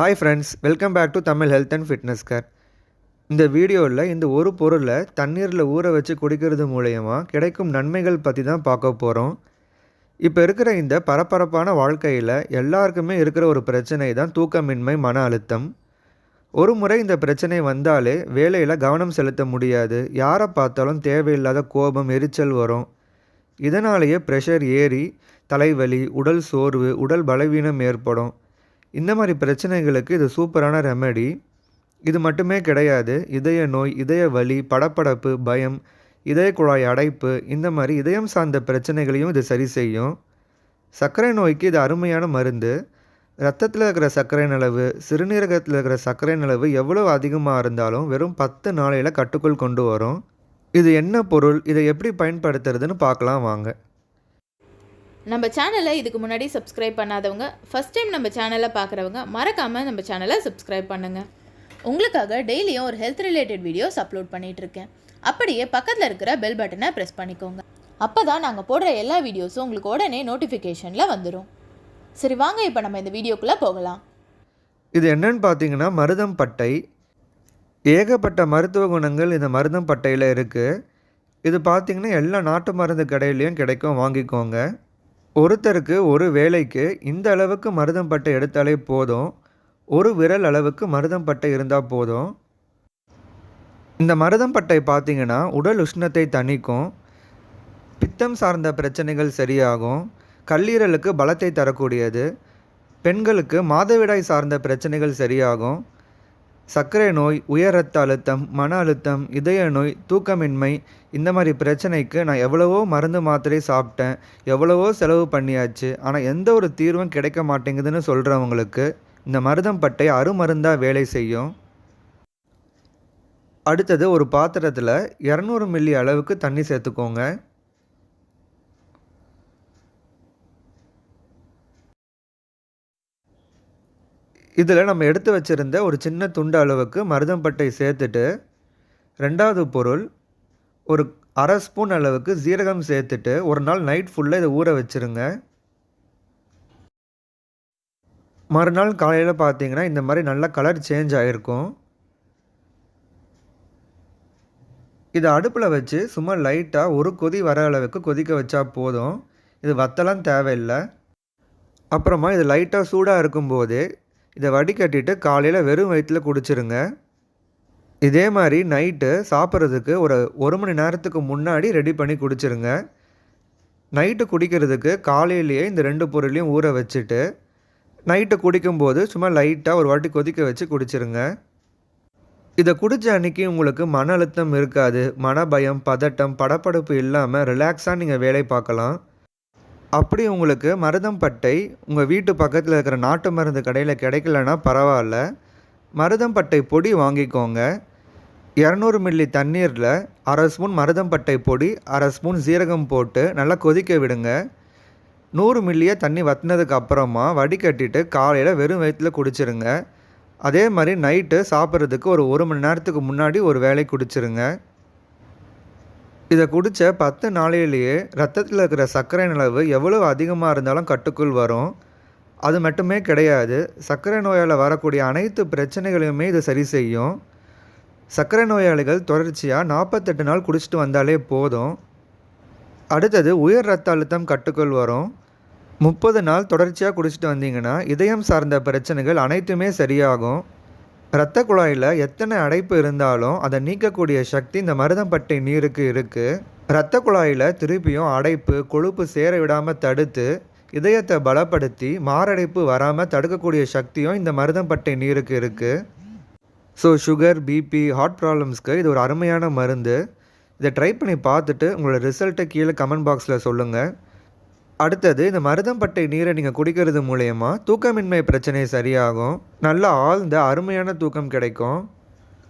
Hi friends welcome back to Tamil health and fitness care இந்த வீடியோவில் இந்த ஒரு பொருளை தண்ணீரில் ஊற வச்சு குடிக்கிறது மூலயமா கிடைக்கும் நன்மைகள் பற்றி தான் பார்க்க போகிறோம் இப்போ இருக்கிற இந்த பரபரப்பான வாழ்க்கையில் எல்லாருக்குமே இருக்கிற ஒரு பிரச்சனை தான் தூக்கமின்மை மன அழுத்தம். ஒரு முறை இந்த பிரச்சனை வந்தாலே வேலையில் கவனம் செலுத்த முடியாது. யாரை பார்த்தாலும் தேவையில்லாத கோபம் எரிச்சல் வரும். இதனாலேயே ப்ரெஷர் ஏறி தலைவலி உடல் சோர்வு உடல் பலவீனம் ஏற்படும். இந்த மாதிரி பிரச்சனைகளுக்கு இது சூப்பரான ரெமெடி இது மட்டுமே கிடையாது இதய நோய் இதய வலி படப்படப்பு பயம் இதய குழாய் அடைப்பு இந்த மாதிரி இதயம் சார்ந்த பிரச்சனைகளையும் இது சரி செய்யும். சர்க்கரை நோய்க்கு இது அருமையான மருந்து. ரத்தத்தில் இருக்கிற சர்க்கரையின் அளவு சிறுநீரகத்தில் இருக்கிற சர்க்கரை அளவு எவ்வளோ அதிகமாக இருந்தாலும் வெறும் பத்து நாளையில் கட்டுக்குள் கொண்டு வரும். இது என்ன பொருள் இதை எப்படி பயன்படுத்துறதுன்னு பார்க்கலாம் வாங்க. நம்ம சேனலை இதுக்கு முன்னாடி சப்ஸ்கிரைப் பண்ணாதவங்க ஃபஸ்ட் டைம் நம்ம சேனலை பார்க்குறவங்க மறக்காமல் நம்ம சேனலை சப்ஸ்கிரைப் பண்ணுங்கள் உங்களுக்காக டெய்லியும் ஒரு ஹெல்த் ரிலேட்டட் வீடியோஸ் அப்லோட் பண்ணிகிட்ருக்கேன் அப்படியே பக்கத்தில் இருக்கிற பெல் பட்டனை ப்ரெஸ் பண்ணிக்கோங்க. அப்போ தான் நாங்கள் போடுற எல்லா வீடியோஸும் உங்களுக்கு உடனே நோட்டிஃபிகேஷனில் வந்துடும் சரி வாங்க இப்போ நம்ம இந்த வீடியோக்குள்ளே போகலாம். இது என்னன்னு பார்த்தீங்கன்னா மருதம் பட்டை. ஏகப்பட்ட மருத்துவ குணங்கள் இந்த மருதம் பட்டையில் இருக்குது இது பார்த்தீங்கன்னா எல்லா நாட்டு மருந்து கடையிலையும் கிடைக்கும் வாங்கிக்கோங்க. ஒருத்தருக்கு ஒரு வேலைக்கு இந்த அளவுக்கு மருதம் பட்டை எடுத்தாலே போதும் ஒரு விரல் அளவுக்கு மருதம் பட்டை இருந்தால் போதும். இந்த மருதம் பட்டை பார்த்திங்கன்னா உடல் உஷ்ணத்தை தணிக்கும் பித்தம் சார்ந்த பிரச்சனைகள் சரியாகும் கல்லீரலுக்கு பலத்தை தரக்கூடியது பெண்களுக்கு மாதவிடாய் சார்ந்த பிரச்சனைகள் சரியாகும் சர்க்கரை நோய் உயர் ரத்த அழுத்தம் மன அழுத்தம் இதய நோய் தூக்கமின்மை இந்த மாதிரி பிரச்சனைக்கு நான் எவ்வளவோ மருந்து மாத்திரை சாப்பிட்டேன் எவ்வளவோ செலவு பண்ணியாச்சு. ஆனால் எந்த ஒரு தீர்வும் கிடைக்க மாட்டேங்குதுன்னு சொல்கிறவங்களுக்கு இந்த மருதம் பட்டை அருமருந்தாக வேலை செய்யும். அடுத்தது ஒரு பாத்திரத்தில் இரநூறு மில்லி அளவுக்கு தண்ணி சேர்த்துக்கோங்க. இதில் நம்ம எடுத்து வச்சுருந்த ஒரு சின்ன துண்டு அளவுக்கு மருதம்பட்டை சேர்த்துட்டு ரெண்டாவது பொருள் ஒரு அரை ஸ்பூன் அளவுக்கு ஜீரகம் சேர்த்துட்டு ஒரு நாள் நைட் ஃபுல்லாக இதை ஊற வச்சுருங்க. மறுநாள் காலையில் பார்த்தீங்கன்னா இந்த மாதிரி நல்ல கலர் சேஞ்ச் ஆகிருக்கும் இதை அடுப்பில் வச்சு சும்மா லைட்டாக ஒரு கொதி வர அளவுக்கு கொதிக்க வச்சா போதும். இது வத்தலாம் தேவையில்லை. அப்புறமா இது லைட்டாக சூடாக இருக்கும்போது இதை வடிகட்டிட்டு காலையில் வெறும் வயிற்றில் குடிச்சிருங்க. இதே மாதிரி நைட்டு சாப்பிட்றதுக்கு ஒரு ஒரு மணி நேரத்துக்கு முன்னாடி ரெடி பண்ணி குடிச்சிருங்க. நைட்டு குடிக்கிறதுக்கு காலையிலேயே இந்த ரெண்டு பொருளையும் ஊற வச்சுட்டு நைட்டு குடிக்கும்போது சும்மா லைட்டாக ஒரு வாட்டி கொதிக்க வச்சு குடிச்சிருங்க. இதை குடித்த அன்றைக்கி உங்களுக்கு மன அழுத்தம் இருக்காது மன பயம் பதட்டம் படப்படப்பு இல்லாமல் ரிலாக்ஸாக நீங்கள் வேலை பார்க்கலாம். அப்படி உங்களுக்கு மருதம் பட்டை உங்கள் வீட்டு பக்கத்தில் இருக்கிற நாட்டு மருந்து கடையில் கிடைக்கலனா பரவாயில்ல. மருதம் பட்டை பொடி வாங்கிக்கோங்க. இரநூறு மில்லி தண்ணீரில் அரை ஸ்பூன் மருதம் பட்டை பொடி அரை ஸ்பூன் சீரகம் போட்டு நல்லா கொதிக்க விடுங்க. நூறு மில்லியை தண்ணி வத்தினதுக்கு அப்புறமா வடிகட்டிட்டு காலையில் வெறும் வயிற்றில் குடிச்சிருங்க. அதே மாதிரி நைட்டு சாப்பிட்றதுக்கு ஒரு ஒரு மணி நேரத்துக்கு முன்னாடி ஒரு வேலை குடிச்சிருங்க. இதை குடித்த பத்து நாளையிலேயே ரத்தத்தில் இருக்கிற சர்க்கரை அளவு எவ்வளோ அதிகமாக இருந்தாலும் கட்டுக்குள் வரும். அது மட்டுமே கிடையாது. சர்க்கரை நோயால் வரக்கூடிய அனைத்து பிரச்சனைகளையுமே இது சரி செய்யும். சர்க்கரை நோயாளிகள் தொடர்ச்சியாக நாற்பத்தெட்டு நாள் குடிச்சிட்டு வந்தாலே போதும். அடுத்தது உயர் ரத்த அழுத்தம் கட்டுக்குள் வரும். முப்பது நாள் தொடர்ச்சியாக குடிச்சிட்டு வந்தீங்கன்னா இதயம் சார்ந்த பிரச்சனைகள் அனைத்துமே சரியாகும். இரத்த குழாயில் எத்தனை அடைப்பு இருந்தாலும் அதை நீக்கக்கூடிய சக்தி இந்த மருதம்பட்டை நீருக்கு இருக்குது இரத்த குழாயில் திருப்பியும் அடைப்பு கொழுப்பு சேர விடாமல் தடுத்து இதயத்தை பலப்படுத்தி மாரடைப்பு வராமல் தடுக்கக்கூடிய சக்தியும் இந்த மருதம்பட்டை நீருக்கு இருக்குது ஸோ சுகர் பிபி ஹார்ட் ப்ராப்ளம்ஸ்க்கு இது ஒரு அருமையான மருந்து. இதை ட்ரை பண்ணி பார்த்துட்டு உங்களோட ரிசல்ட்டை கீழே கமெண்ட் பாக்ஸில் சொல்லுங்கள் அடுத்தது இந்த மருதம்பட்டை நீரை நீங்கள் குடிக்கிறது மூலயமா தூக்கமின்மை பிரச்சனை சரியாகும். நல்லா ஆழ்ந்த அருமையான தூக்கம் கிடைக்கும்.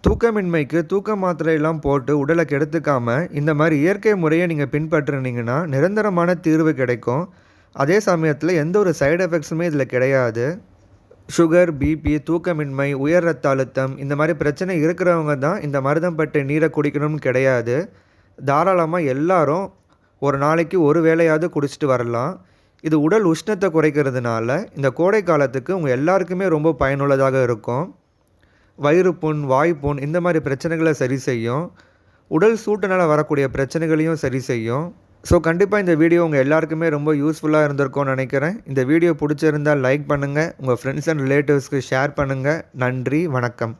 தூக்கமின்மைக்கு தூக்க மாத்திரையெல்லாம் போட்டு உடலை கெடுத்துக்காம இந்த மாதிரி இயற்கை முறையை நீங்கள் பின்பற்றுனீங்கன்னா நிரந்தரமான தீர்வு கிடைக்கும். அதே சமயத்தில் எந்த ஒரு சைடு எஃபெக்ட்ஸுமே இதில் கிடையாது. சுகர் பிபி தூக்கமின்மை உயர் ரத்த அழுத்தம் இந்த மாதிரி பிரச்சனை இருக்கிறவங்க தான் இந்த மருதம்பட்டை நீரை குடிக்கணும்னு கிடையாது. தாராளமாக எல்லாரும் ஒரு நாளைக்கு ஒரு வேளையாவது குடிச்சிட்டு வரலாம். இது உடல் உஷ்ணத்தை குறைக்கிறதுனால இந்த கோடை காலத்துக்கு உங்கள் எல்லாருக்குமே ரொம்ப பயனுள்ளதாக இருக்கும். வயிறு புண் வாய்ப்புண் இந்த மாதிரி பிரச்சனைகளை சரி செய்யும். உடல் சூட்டுனால் வரக்கூடிய பிரச்சனைகளையும் சரி செய்யும். ஸோ கண்டிப்பாக இந்த வீடியோ உங்கள் எல்லாருக்குமே ரொம்ப யூஸ்ஃபுல்லாக இருந்திருக்கும்னு நினைக்கிறேன். இந்த வீடியோ பிடிச்சிருந்தால் லைக் பண்ணுங்கள் உங்கள் ஃப்ரெண்ட்ஸ் அண்ட் ரிலேட்டிவ்ஸ்க்கு ஷேர் பண்ணுங்கள் நன்றி வணக்கம்.